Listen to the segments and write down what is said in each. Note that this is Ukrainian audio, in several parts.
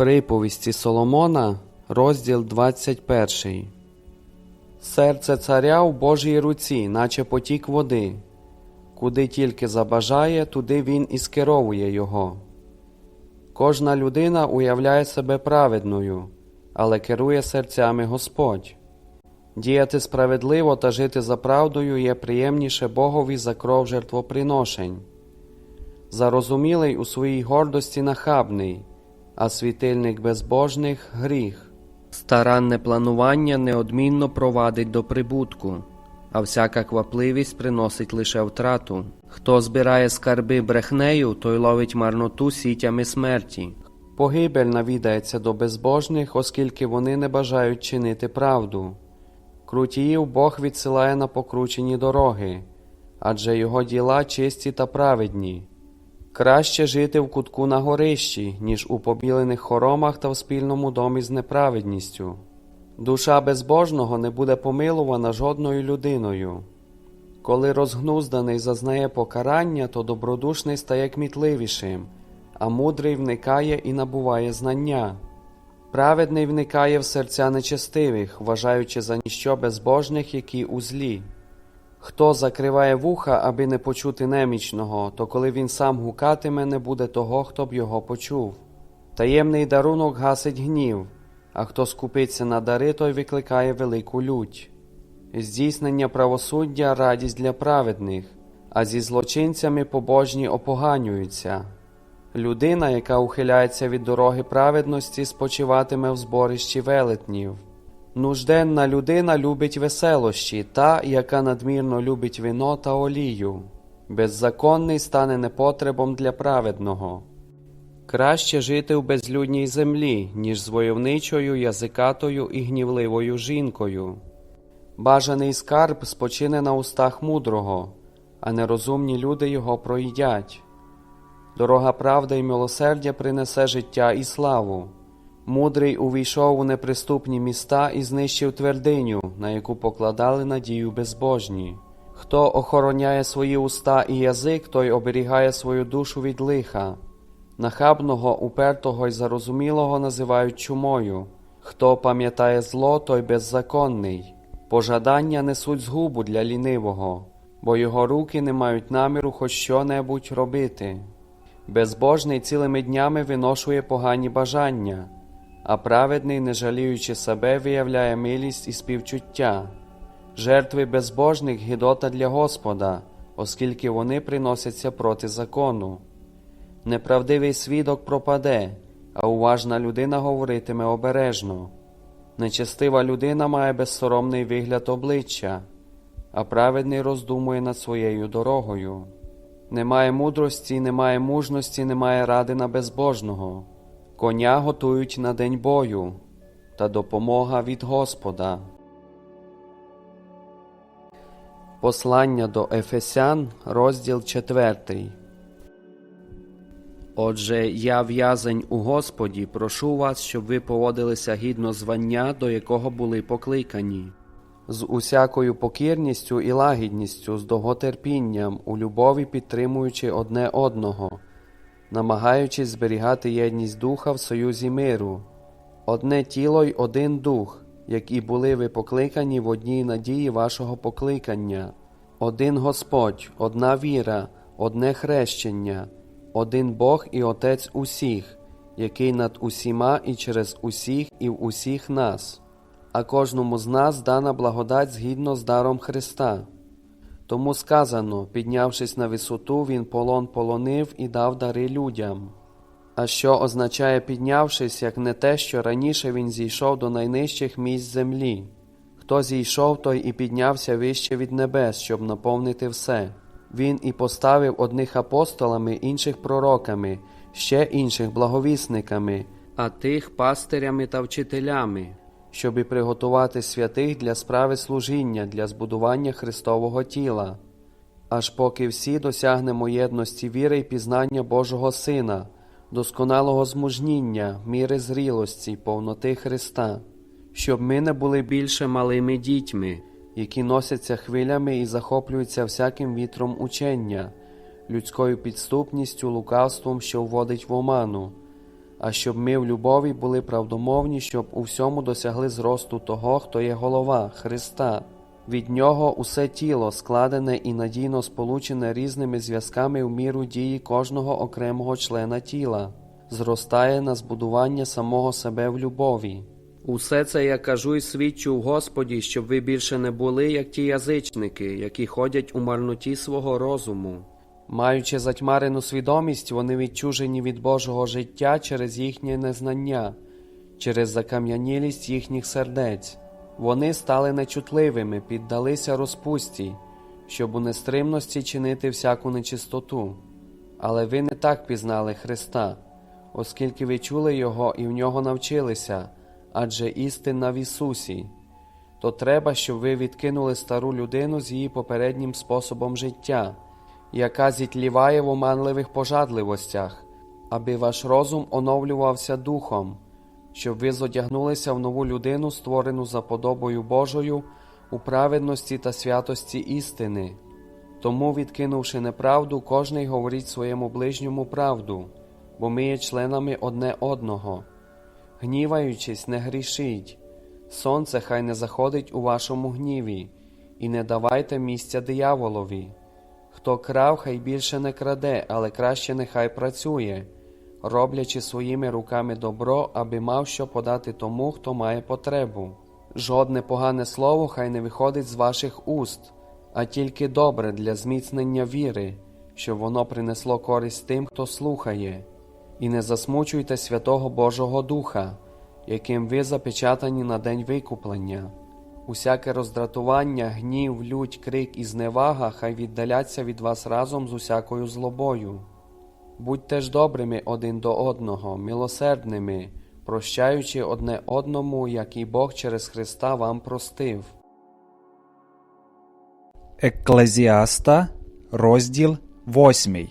Приповісті Соломона, розділ 21. Серце царя в Божій руці, наче потік води. Куди тільки забажає, туди він і скеровує його. Кожна людина уявляє себе праведною, але керує серцями Господь. Діяти справедливо та жити за правдою є приємніше Богові за кров жертвоприношень. Зарозумілий у своїй гордості нахабний, а світильник безбожних гріх. Старанне планування неодмінно провадить до прибутку, а всяка квапливість приносить лише втрату. Хто збирає скарби брехнею, той ловить марноту сітями смерті. Погибель навідається до безбожних, оскільки вони не бажають чинити правду. Крутіїв Бог відсилає на покручені дороги, адже його діла чисті та праведні. Краще жити в кутку на горищі, ніж у побілених хоромах та в спільному домі з неправедністю. Душа безбожного не буде помилувана жодною людиною. Коли розгнузданий зазнає покарання, то добродушний стає кмітливішим, а мудрий вникає і набуває знання. Праведний вникає в серця нечестивих, вважаючи за ніщо безбожних, які у злі. Хто закриває вуха, аби не почути немічного, то коли він сам гукатиме, не буде того, хто б його почув. Таємний дарунок гасить гнів, а хто скупиться на дари, той викликає велику лють. Здійснення правосуддя радість для праведних, а зі злочинцями побожні опоганюються. Людина, яка ухиляється від дороги праведності, спочиватиме в зборищі велетнів. Нужденна людина любить веселощі, та, яка надмірно любить вино та олію. Беззаконний стане непотребом для праведного. Краще жити в безлюдній землі, ніж з войовничою, язикатою і гнівливою жінкою. Бажаний скарб спочине на устах мудрого, а нерозумні люди його проїдять. Дорога правда і милосердя принесе життя і славу. Мудрий увійшов у неприступні міста і знищив твердиню, на яку покладали надію безбожні. Хто охороняє свої уста і язик, той оберігає свою душу від лиха. Нахабного, упертого й зарозумілого називають чумою. Хто пам'ятає зло, той беззаконний. Пожадання несуть згубу для лінивого, бо його руки не мають наміру хоч що-небудь робити. Безбожний цілими днями виношує погані бажання, а праведний, не жаліючи себе, виявляє милість і співчуття. Жертви безбожних гідота для Господа, оскільки вони приносяться проти закону. Неправдивий свідок пропаде, а уважна людина говоритиме обережно. Нечестива людина має безсоромний вигляд обличчя, а праведний роздумує над своєю дорогою. Немає мудрості, немає мужності, немає ради на безбожного. Коня готують на день бою, та допомога від Господа. Послання до Ефесян, розділ 4. Отже, я в'язень у Господі, прошу вас, щоб ви поводилися гідно звання, до якого були покликані, з усякою покірністю і лагідністю, з довготерпінням, у любові підтримуючи одне одного, намагаючись зберігати єдність духа в союзі миру, одне тіло й один дух, як і були ви покликані в одній надії вашого покликання, один Господь, одна віра, одне хрещення, один Бог і Отець усіх, який над усіма і через усіх і в усіх нас, а кожному з нас дана благодать згідно з даром Христа. Тому сказано, піднявшись на висоту, він полон полонив і дав дари людям. А що означає піднявшись, як не те, що раніше він зійшов до найнижчих місць землі? Хто зійшов, той і піднявся вище від небес, щоб наповнити все. Він і поставив одних апостолами, інших пророками, ще інших благовісниками, а тих пастирями та вчителями, щоби приготувати святих для справи служіння, для збудування Христового тіла, аж поки всі досягнемо єдності віри і пізнання Божого Сина, досконалого змужніння, міри зрілості, повноти Христа, щоб ми не були більше малими дітьми, які носяться хвилями і захоплюються всяким вітром учення, людською підступністю, лукавством, що вводить в оману, а щоб ми в любові були правдомовні, щоб у всьому досягли зросту того, хто є голова Христа. Від нього усе тіло складене і надійно сполучене різними зв'язками в міру дії кожного окремого члена тіла, зростає на збудування самого себе в любові. Усе це я кажу і свідчу в Господі, щоб ви більше не були, як ті язичники, які ходять у марноті свого розуму. Маючи затьмарену свідомість, вони відчужені від Божого життя через їхнє незнання, через закам'янілість їхніх сердець. Вони стали нечутливими, піддалися розпусті, щоб у нестримності чинити всяку нечистоту. Але ви не так пізнали Христа, оскільки ви чули Його і в нього навчилися, адже істина в Ісусі. То треба, щоб ви відкинули стару людину з її попереднім способом життя, яка зітліває в оманливих пожадливостях, аби ваш розум оновлювався духом, щоб ви зодягнулися в нову людину, створену за подобою Божою у праведності та святості істини. Тому, відкинувши неправду, кожний говорить своєму ближньому правду, бо ми є членами одне одного. Гніваючись, не грішіть, сонце хай не заходить у вашому гніві, і не давайте місця дияволові. Хто крав, хай більше не краде, але краще нехай працює, роблячи своїми руками добро, аби мав що подати тому, хто має потребу. Жодне погане слово хай не виходить з ваших уст, а тільки добре для зміцнення віри, щоб воно принесло користь тим, хто слухає. І не засмучуйте Святого Божого Духа, яким ви запечатані на день викуплення. Усяке роздратування, гнів, лють, крик і зневага хай віддаляться від вас разом з усякою злобою. Будьте ж добрими один до одного, милосердними, прощаючи одне одному, як і Бог через Христа вам простив. Екклезіаста, розділ 8.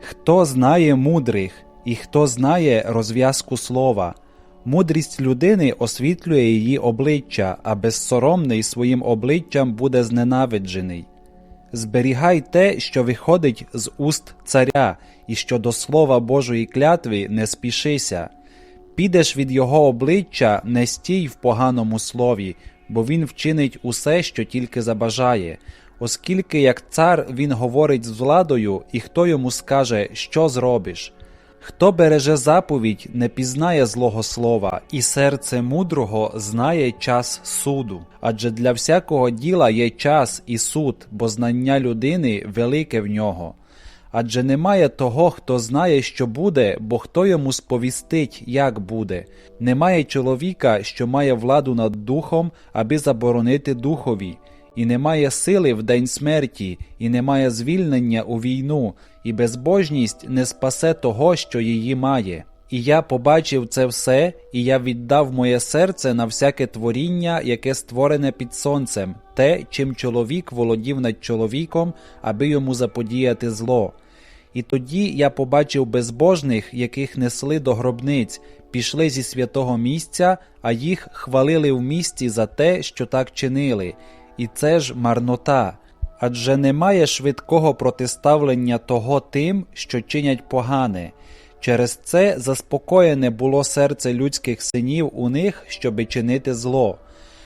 Хто знає мудрих, і хто знає розв'язку слова, мудрість людини освітлює її обличчя, а безсоромний своїм обличчям буде зненавиджений. Зберігай те, що виходить з уст царя, і що до слова Божої клятви не спішися. Підеш від його обличчя, не стій в поганому слові, бо він вчинить усе, що тільки забажає, оскільки як цар він говорить з владою, і хто йому скаже, що зробиш. Хто береже заповідь, не пізнає злого слова, і серце мудрого знає час суду. Адже для всякого діла є час і суд, бо знання людини велике в нього. Адже немає того, хто знає, що буде, бо хто йому сповістить, як буде. Немає чоловіка, що має владу над духом, аби заборонити духові, і немає сили в день смерті, і немає звільнення у війну, і безбожність не спасе того, що її має. І я побачив це все, і я віддав моє серце на всяке творіння, яке створене під сонцем, те, чим чоловік володів над чоловіком, аби йому заподіяти зло. І тоді я побачив безбожних, яких несли до гробниць, пішли зі святого місця, а їх хвалили в місті за те, що так чинили, і це ж марнота. Адже немає швидкого протиставлення того тим, що чинять погане. Через це заспокоєне було серце людських синів у них, щоби чинити зло.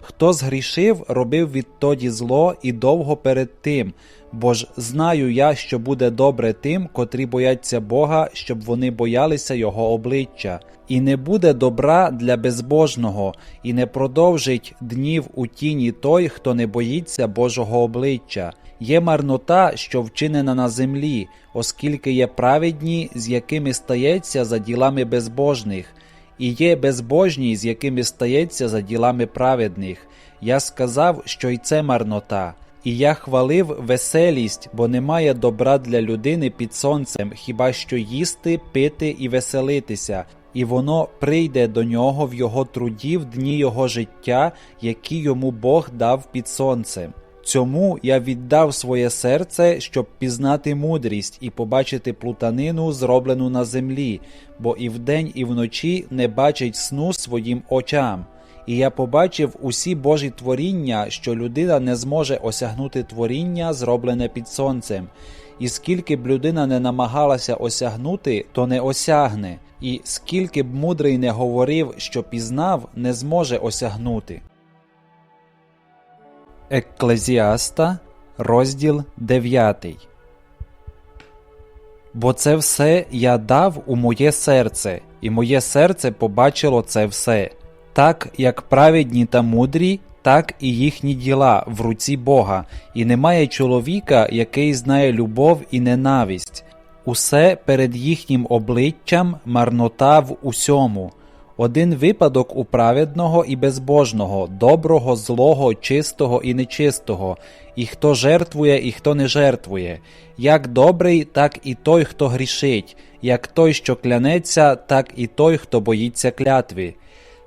Хто згрішив, робив відтоді зло і довго перед тим, бо ж знаю я, що буде добре тим, котрі бояться Бога, щоб вони боялися Його обличчя, і не буде добра для безбожного, і не продовжить днів у тіні той, хто не боїться Божого обличчя. Є марнота, що вчинена на землі, оскільки є праведні, з якими стається за ділами безбожних, і є безбожні, з якими стається за ділами праведних. Я сказав, що й це марнота. І я хвалив веселість, бо немає добра для людини під сонцем, хіба що їсти, пити і веселитися, і воно прийде до нього в його труді в дні його життя, які йому Бог дав під сонцем. Цьому я віддав своє серце, щоб пізнати мудрість і побачити плутанину, зроблену на землі, бо і вдень, і вночі не бачить сну своїм очам. І я побачив усі Божі творіння, що людина не зможе осягнути творіння, зроблене під сонцем. І скільки б людина не намагалася осягнути, то не осягне, і скільки б мудрий не говорив, що пізнав, не зможе осягнути. Екклезіаста, розділ 9 Бо це все я дав у моє серце, і моє серце побачило це все. Так як праведні та мудрі, так і їхні діла в руці Бога, і немає чоловіка, який знає любов і ненависть. Усе перед їхнім обличчям марнота в усьому. Один випадок у праведного і безбожного, доброго, злого, чистого і нечистого, і хто жертвує, і хто не жертвує, як добрий, так і той, хто грішить, як той, що клянеться, так і той, хто боїться клятви.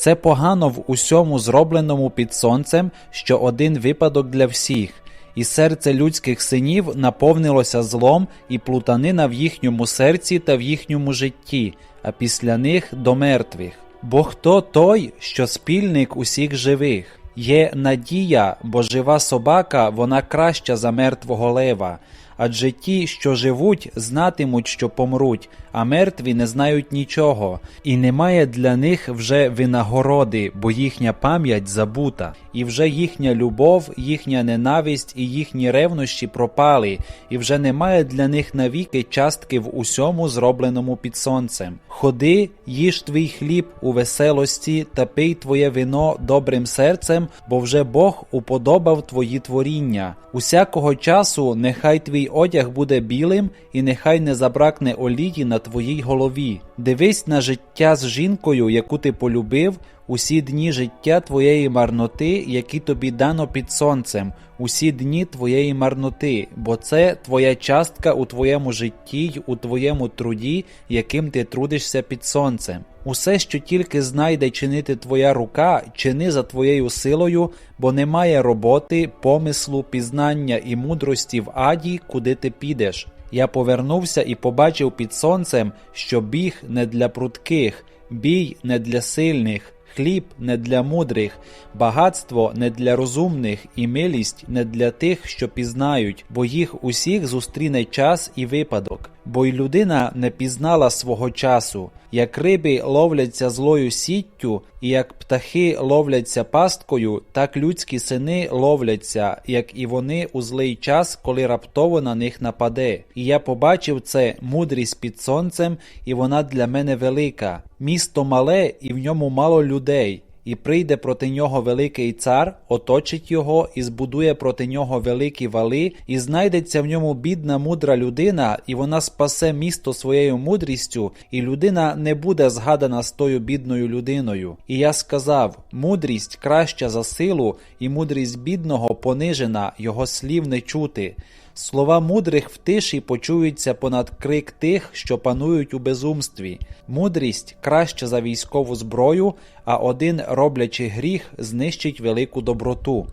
Це погано в усьому зробленому під сонцем, що один випадок для всіх, і серце людських синів наповнилося злом і плутанина в їхньому серці та в їхньому житті, а після них до мертвих. Бо хто той, що спільник усіх живих? Є надія, бо жива собака вона краща за мертвого лева. Адже ті, що живуть, знатимуть, що помруть, а мертві не знають нічого, і немає для них вже винагороди, бо їхня пам'ять забута, і вже їхня любов, їхня ненависть і їхні ревнощі пропали, і вже немає для них навіки частки в усьому зробленому під сонцем. Ходи, їж твій хліб у веселості та пий твоє вино добрим серцем, бо вже Бог уподобав твої творіння. Усякого часу нехай твій одяг буде білим, і нехай не забракне олії на твоїй голові. Дивись на життя з жінкою, яку ти полюбив, усі дні життя твоєї марноти, які тобі дано під сонцем, усі дні твоєї марноти, бо це твоя частка у твоєму житті й у твоєму труді, яким ти трудишся під сонцем. Усе, що тільки знайде чинити твоя рука, чини за твоєю силою, бо немає роботи, помислу, пізнання і мудрості в аді, куди ти підеш. Я повернувся і побачив під сонцем, що біг не для прудких, бій не для сильних, хліб не для мудрих, багатство не для розумних, і милість не для тих, що пізнають, бо їх усіх зустріне час і випадок. Бо й людина не пізнала свого часу, як риби ловляться злою сіттю, і як птахи ловляться пасткою, так людські сини ловляться, як і вони у злий час, коли раптово на них нападе. І я побачив це мудрість під сонцем, і вона для мене велика. Місто мале, і в ньому мало людей. І прийде проти нього великий цар, оточить його і збудує проти нього великі вали, і знайдеться в ньому бідна мудра людина, і вона спасе місто своєю мудрістю, і людина не буде згадана з тою бідною людиною. І я сказав: мудрість краща за силу, і мудрість бідного понижена, його слів не чути. Слова мудрих в тиші почуються понад крик тих, що панують у безумстві. Мудрість краще за військову зброю, а один, роблячи гріх, знищить велику доброту.